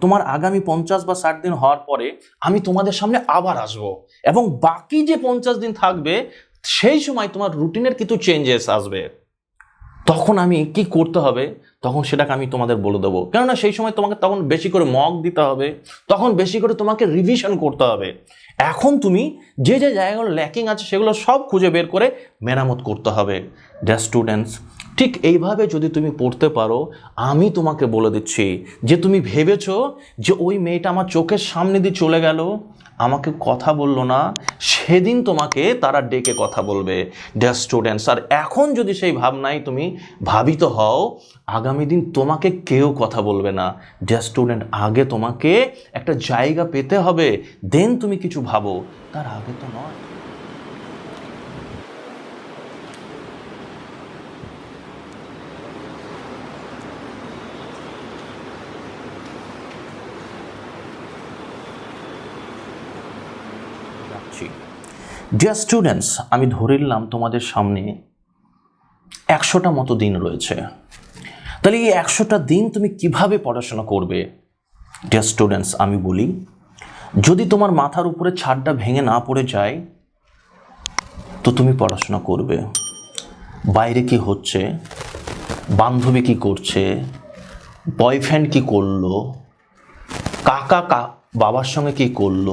তোমার আগামী পঞ্চাশ বা ষাট দিন হওয়ার পরে আমি তোমাদের সামনে আবার আসব। এবং বাকি যে পঞ্চাশ দিন থাকবে, সেই সময় তোমার রুটিনের কিছু চেঞ্জেস আসবে। তখন আমি কি করতে হবে? তখন সেটাকে আমি তোমাদের বলে দেবো। কেননা সেই সময় তোমাকে তখন বেশি করে মক দিতে হবে, তখন বেশি করে তোমাকে রিভিশন করতে হবে। এখন তুমি যে যে জায়গাগুলো ল্যাকিং আছে, সেগুলো সব খুঁজে বের করে মেরামত করতে হবে। ড্যাশ স্টুডেন্টস ঠিক এইভাবে যদি তুমি পড়তে পারো, আমি তোমাকে বলে দিচ্ছি যে তুমি ভেবেছো যে ওই মেয়েটা আমার চোখের সামনে দিয়ে চলে গেল, আমাকে কথা বলল না, সেদিন তোমাকে তারা ডেকে কথা বলবে। ড্যাশ স্টুডেন্টস আর এখন যদি সেই ভাবনায় তুমি ভাবিত হও, আগামী দিন তোমাকে কেউ কথা বলবে না। ড্যাশ স্টুডেন্ট আগে তোমাকে একটা জায়গা পেতে হবে দেন তুমি কিছু ভাবো। তার আগে তো নয়। ডিয়ার স্টুডেন্টস আমি ধরে নিলাম তোমাদের সামনে একশোটা মতো দিন রয়েছে। তাহলে এই একশোটা দিন তুমি কীভাবে পড়াশোনা করবে? ডিয়ার স্টুডেন্টস আমি বলি, যদি তোমার মাথার উপরে ছাদটা ভেঙে না পড়ে যায়, তো তুমি পড়াশোনা করবে। বাইরে কি হচ্ছে? বান্ধবী কি করছে? বয়ফ্রেন্ড কি করল? কাকা কা বাবার সঙ্গে কি করল?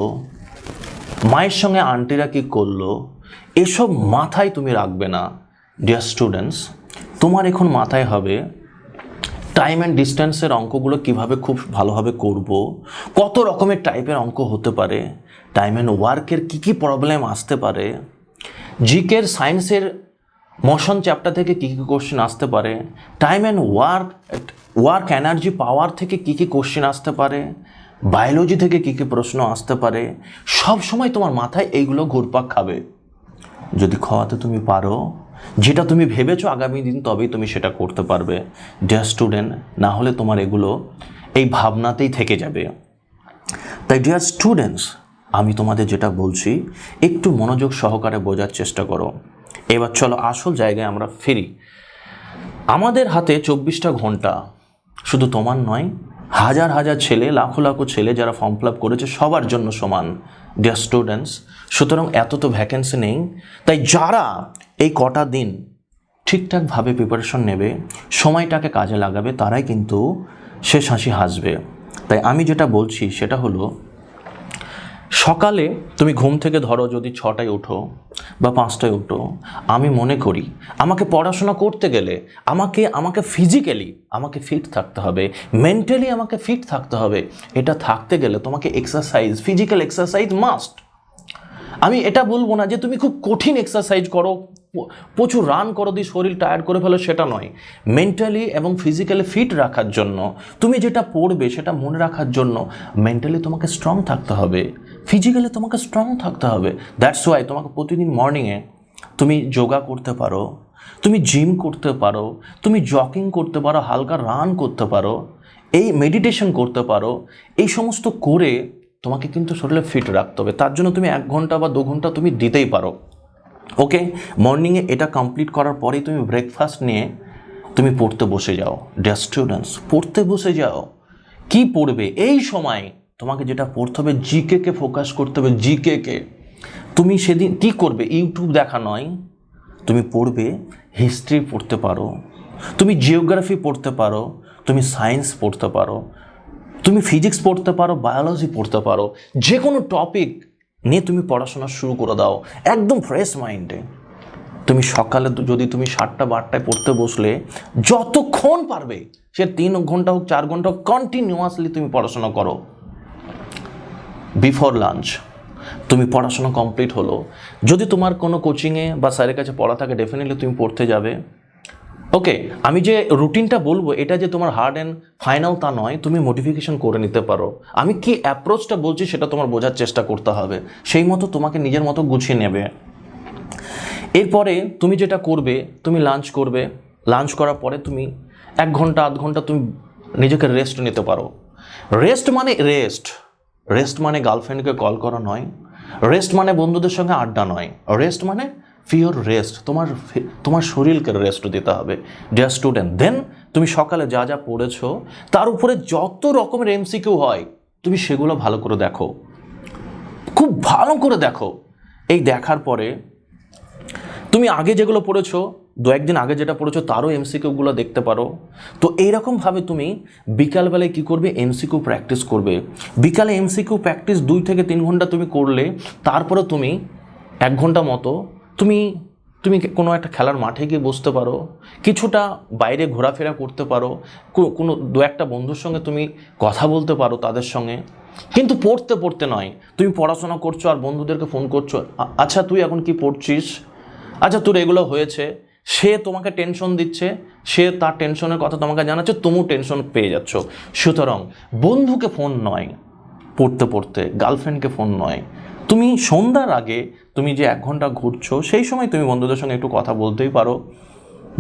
মায়ের সঙ্গে আন্টিরা কি করল? এসব মাথায় তুমি রাখবে না ডিয়ার স্টুডেন্টস তোমার এখন মাথায় হবে টাইম অ্যান্ড ডিস্টেন্সের অঙ্কগুলো কীভাবে খুব ভালোভাবে করব, কত রকমের টাইপের অঙ্ক হতে পারে টাইম অ্যান্ড ওয়ার্কের কী কী প্রবলেম আসতে পারে জিকের সায়েন্সের মোশন চ্যাপ্টার থেকে কী কী কোশ্চেন আসতে পারে time and work work energy power থেকে কী কী কোশ্চেন আসতে পারে বায়োলজি থেকে কী কী প্রশ্ন আসতে পারে, সব সময় তোমার মাথায় এইগুলো ঘুরপাক খাবে। যদি খাওয়াতে তুমি পারো, যেটা তুমি ভেবেছো আগামী দিন তবেই তুমি সেটা করতে পারবে। ডিয়ার স্টুডেন্ট না হলে তোমার এগুলো এই ভাবনাতেই থেকে যাবে। তাই ডিয়ার স্টুডেন্টস আমি তোমাদের যেটা বলছি, একটু মনোযোগ সহকারে বোঝার চেষ্টা করো। এবার চলো আসল জায়গায় আমরা ফিরি। আমাদের হাতে চব্বিশটা ঘণ্টা, শুধু তোমার নয় হাজার হাজার ছেলে, লাখো লাখো ছেলে যারা ফর্ম ফিল আপ করেছে, সবার জন্য সমান ডিয়ার স্টুডেন্টস সুতরাং এত তো ভ্যাকেন্সি নেই। তাই যারা এই কটা দিন ঠিকঠাকভাবে প্রিপারেশন নেবে, সময়টাকে কাজে লাগাবে, তারাই কিন্তু শেষ হাসি হাসবে। তাই আমি যেটা বলছি, সেটা হলো সকালে তুমি ঘুম থেকে ধরো যদি ছটায় ওঠো বা পাঁচটায় ওঠো আমি মনে করি আমাকে পড়াশোনা করতে গেলে আমাকে আমাকে ফিজিক্যালি আমাকে ফিট থাকতে হবে মেন্টালি আমাকে ফিট থাকতে হবে। এটা থাকতে গেলে তোমাকে এক্সারসাইজ ফিজিক্যাল এক্সারসাইজ মাস্ট আমি এটা বলব না যে তুমি খুব কঠিন এক্সারসাইজ করো। প্রচুর রান করো দিয়ে শরীর টায়ার্ড করে ফেলো, সেটা নয়। মেন্টালি এবং ফিজিক্যালি ফিট রাখার জন্য, তুমি যেটা পড়বে সেটা মনে রাখার জন্য মেন্টালি তোমাকে স্ট্রং থাকতে হবে। ফিজিক্যালি তোমাকে স্ট্রং থাকতে হবে। দ্যাটস ওয়াই তোমাকে প্রতিদিন মর্নিংয়ে তুমি যোগা করতে পারো, তুমি জিম করতে পারো, তুমি জকিং করতে পারো, হালকা রান করতে পারো, এই মেডিটেশন করতে পারো, এই সমস্ত করে তোমাকে কিন্তু শরীরে ফিট রাখতে হবে। তার জন্য তুমি এক ঘণ্টা বা দু ঘণ্টা তুমি দিতেই পারো। ওকে মর্নিংয়ে এটা কমপ্লিট করার পরেই তুমি ব্রেকফাস্ট নিয়ে তুমি পড়তে বসে যাও। ডিয়ার স্টুডেন্টস পড়তে বসে যাও। কি পড়বে? এই সময় তোমাকে যেটা পড়তে হবে জিকে কে ফোকাস করতে হবে জিকে কে। তুমি সেদিন কি করবে? ইউটিউব দেখা নয়। তুমি পড়বে হিস্ট্রি পড়তে পারো। তুমি জিওগ্রাফি পড়তে পারো। তুমি সায়েন্স পড়তে পারো। তুমি ফিজিক্স পড়তে পারো বায়োলজি পড়তে পারো। যে কোনো টপিক নিয়ে তুমি পড়াশোনা শুরু করে দাও। একদম ফ্রেশ মাইন্ডে তুমি সকালে যদি তুমি সাতটা বারটায় পড়তে বসলে, যতক্ষণ পারবে, সে তিন ঘণ্টা হোক, চার ঘণ্টা হোক কন্টিনিউয়াসলি তুমি পড়াশোনা করো। বিফোর লাঞ্চ তুমি পড়াশোনা কমপ্লিট হলো। যদি তোমার কোনো কোচিংয়ে বা স্যারের কাছে পড়া থাকে ডেফিনেটলি তুমি পড়তে যাবে। ওকে আমি যে রুটিনটা বলব, এটা যে তোমার হার্ড অ্যান্ড ফাইনাল তা নয়, তুমি মডিফিকেশন করে নিতে পারো। আমি কি অ্যাপ্রোচটা বলছি সেটা তোমার বোঝার চেষ্টা করতে হবে। সেই মতো তোমাকে নিজের মতো গুছিয়ে নেবে। এরপরে তুমি যেটা করবে, তুমি লাঞ্চ করবে। লাঞ্চ করার পরে তুমি এক ঘণ্টা, আধ ঘণ্টা তুমি নিজেকে রেস্ট নিতে পারো। রেস্ট মানে রেস্ট রেস্ট মানে গার্লফ্রেন্ডকে কল করা নয়। রেস্ট মানে বন্ধুদের সঙ্গে আড্ডা নয়। রেস্ট মানে ফিওর রেস্ট তোমার তোমার শরীরকে রেস্ট দিতে হবে। ডিয়ার স্টুডেন্ট দেন তুমি সকালে যা যা পড়েছো, তার উপরে যত রকমের এমসিকিউ হয়, তুমি সেগুলো ভালো করে দেখো। খুব ভালো করে দেখো। এই দেখার পরে তুমি আগে যেগুলো পড়েছো, দু একদিন আগে যেটা পড়েছো, তারও এমসিকিউগুলো দেখতে পারো। তো এইরকমভাবে তুমি বিকালবেলায় কী করবে? এমসিকিউ প্র্যাকটিস করবে। বিকালে এমসিকিউ প্র্যাকটিস দুই থেকে তিন ঘণ্টা তুমি করলে, তারপরে তুমি এক ঘণ্টা মতো তুমি তুমি কোনো একটা খেলার মাঠে গিয়ে বসতে পারো? কিছুটা বাইরে ঘোরাফেরা করতে পারো? কোনো, দু একটা বন্ধুর সঙ্গে তুমি কথা বলতে পারো তাদের সঙ্গে? কিন্তু পড়তে পড়তে নয়। তুমি পড়াশোনা করছ আর বন্ধুদেরকে ফোন করছ আচ্ছা তুই এখন কি পড়ছিস? আচ্ছা তোর এগুলো হয়েছে। সে তোমাকে টেনশন দিচ্ছে, সে তার টেনশনের কথা তোমাকে জানাচ্ছে, তুমিও টেনশন পেয়ে যাচ্ছ। সুতরাং বন্ধুকে ফোন নয়, পড়তে পড়তে, গার্লফ্রেন্ডকে ফোন নয়। তুমি সন্ধ্যার আগে তুমি যে এক ঘণ্টা ঘুরছো, সেই সময় তুমি বন্ধুদের সঙ্গে একটু কথা বলতেই পারো।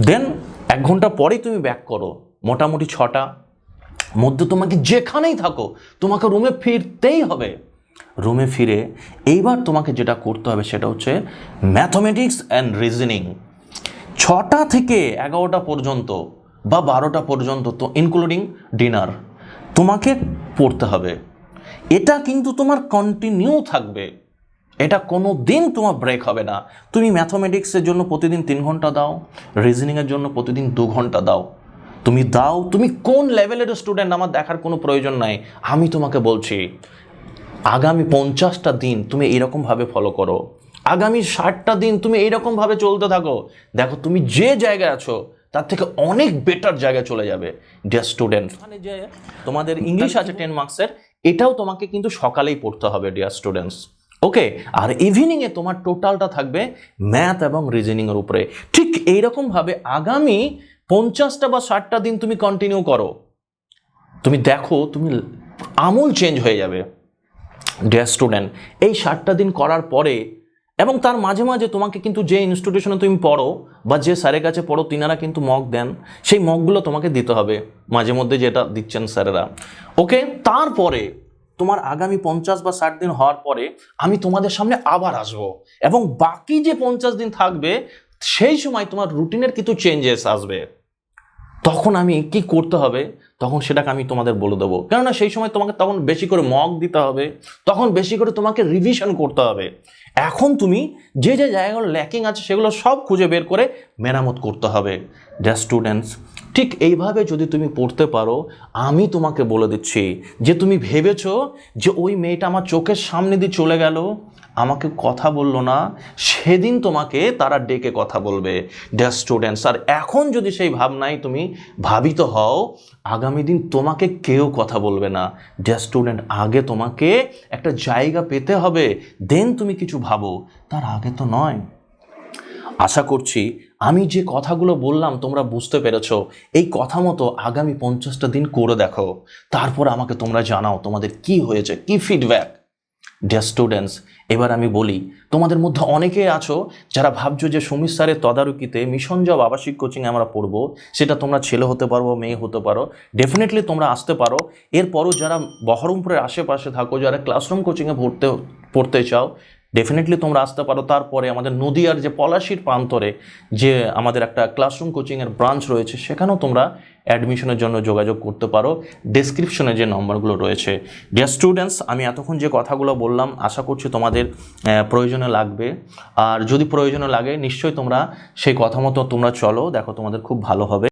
দেন এক ঘণ্টা পরেই তুমি ব্যাক করো, মোটামুটি ছটা। মধ্যে তোমাকে যেখানেই থাকো, তোমাকে রুমে ফিরতেই হবে। রুমে ফিরে এইবার তোমাকে যেটা করতে হবে সেটা হচ্ছে ম্যাথমেটিক্স অ্যান্ড রিজনিং ছটা থেকে এগারোটা পর্যন্ত বা বারোটা পর্যন্ত তো ইনক্লুডিং ডিনার তোমাকে পড়তে হবে। এটা কিন্তু তোমার কন্টিনিউ থাকবে। এটা কোনো দিন তোমার ব্রেক হবে না। তুমি ম্যাথমেটিক্সের জন্য প্রতিদিন তিন ঘণ্টা দাও রিজনিংয়ের জন্য প্রতিদিন দু ঘণ্টা দাও। তুমি দাও, তুমি কোন লেভেলের স্টুডেন্ট আমার দেখার কোনো প্রয়োজন নাই। আমি তোমাকে বলছি, আগামী পঞ্চাশটা দিন তুমি এইরকমভাবে ফলো করো। আগামী ষাটটা দিন তুমি এইরকমভাবে চলতে থাকো। দেখো, তুমি যে জায়গায় আছো, তার থেকে অনেক বেটার জায়গায় চলে যাবে। ডিয়ার স্টুডেন্ট মানে যে তোমাদের ইংলিশ আছে টেন মার্কসের এটাও তোমাকে কিন্তু সকালেই পড়তে হবে ডিয়ার স্টুডেন্টস ওকে আর ইভিনিংয়ে তোমার টোটালটা থাকবে ম্যাথ এবং রিজনিংয়ের উপরে। ঠিক এইরকমভাবে আগামী পঞ্চাশটা বা ষাটটা দিন তুমি কন্টিনিউ করো। তুমি দেখো, তুমি আমূল চেঞ্জ হয়ে যাবে। ডিয়ার স্টুডেন্ট এই ষাটটা দিন করার পরে এবং তার মাঝে মাঝে তোমাকে কিন্তু যে ইনস্টিটিউশনে তুমি পড়ো বা যে স্যারের কাছে পড়ো, তিনারা কিন্তু মক দেন। সেই মকগুলো তোমাকে দিতে হবে। মাঝে মধ্যে যেটা দিচ্ছেন স্যারেরা ওকে তারপরে তোমার আগামী পঞ্চাশ বা ষাট দিন হওয়ার পরে আমি তোমাদের সামনে আবার আসব। এবং বাকি যে পঞ্চাশ দিন থাকবে, সেই সময় তোমার রুটিনের কিছু চেঞ্জেস আসবে। তখন আমি কি করতে হবে? তখন সেটাকে আমি তোমাদের বলে দেবো। কেননা সেই সময় তোমাকে তখন বেশি করে মক দিতে হবে, তখন বেশি করে তোমাকে রিভিশন করতে হবে। এখন তুমি যে যে জায়গাগুলো ল্যাকিং আছে, সেগুলো সব খুঁজে বের করে মেরামত করতে হবে। যা স্টুডেন্টস ঠিক এইভাবে যদি তুমি পড়তে পারো, আমি তোমাকে বলে দিচ্ছি যে তুমি ভেবেছ যে ওই মেয়েটা আমার চোখের সামনে দিয়ে চলে গেল, আমাকে কথা বলল না, সেদিন তোমাকে তারা ডেকে কথা বলবে। ডিয়ার স্টুডেন্টস আর এখন যদি সেই ভাবনায় তুমি ভাবিত হও, আগামী দিন তোমাকে কেউ কথা বলবে না। ডিয়ার স্টুডেন্ট আগে তোমাকে একটা জায়গা পেতে হবে দেন তুমি কিছু ভাবো। তার আগে তো নয়। আশা করছি আমি যে কথাগুলো বললাম, তোমরা বুঝতে পেরেছ। এই কথা মতো আগামী পঞ্চাশটা দিন করে দেখো। তারপর আমাকে তোমরা জানাও তোমাদের কি হয়েছে, কি ফিডব্যাক ডিয়ার স্টুডেন্টস এবার আমি বলি, তোমাদের মধ্যে অনেকে আছো যারা ভাবছ যে সমীর স্যারের তদারকিতে মিশন জব আবাসিক কোচিংয়ে আমরা পড়ব, সেটা তোমরা ছেলে হতে পারো, মেয়ে হতে পারো ডেফিনেটলি তোমরা আসতে পারো। এরপরও যারা বহরমপুরের আশেপাশে থাকো, যারা ক্লাসরুম কোচিংয়ে পড়তে পড়তে চাও ডেফিনেটলি তোমরা আসতে পারো। তারপরে আমাদের নদিয়ার যে পলাশির প্রান্তরে যে আমাদের একটা ক্লাসরুম কোচিংয়ের ব্রাঞ্চ রয়েছে, সেখানেও তোমরা অ্যাডমিশনের জন্য যোগাযোগ করতে পারো। ডেসক্রিপশনে যে নম্বরগুলো রয়েছে। ডিয়ার স্টুডেন্টস আমি এতক্ষণ যে কথাগুলো বললাম, আশা করছি তোমাদের প্রয়োজনে লাগবে। আর যদি প্রয়োজনে লাগে, নিশ্চয়ই তোমরা সেই কথা মতো তোমরা চলো। দেখো, তোমাদের খুব ভালো হবে।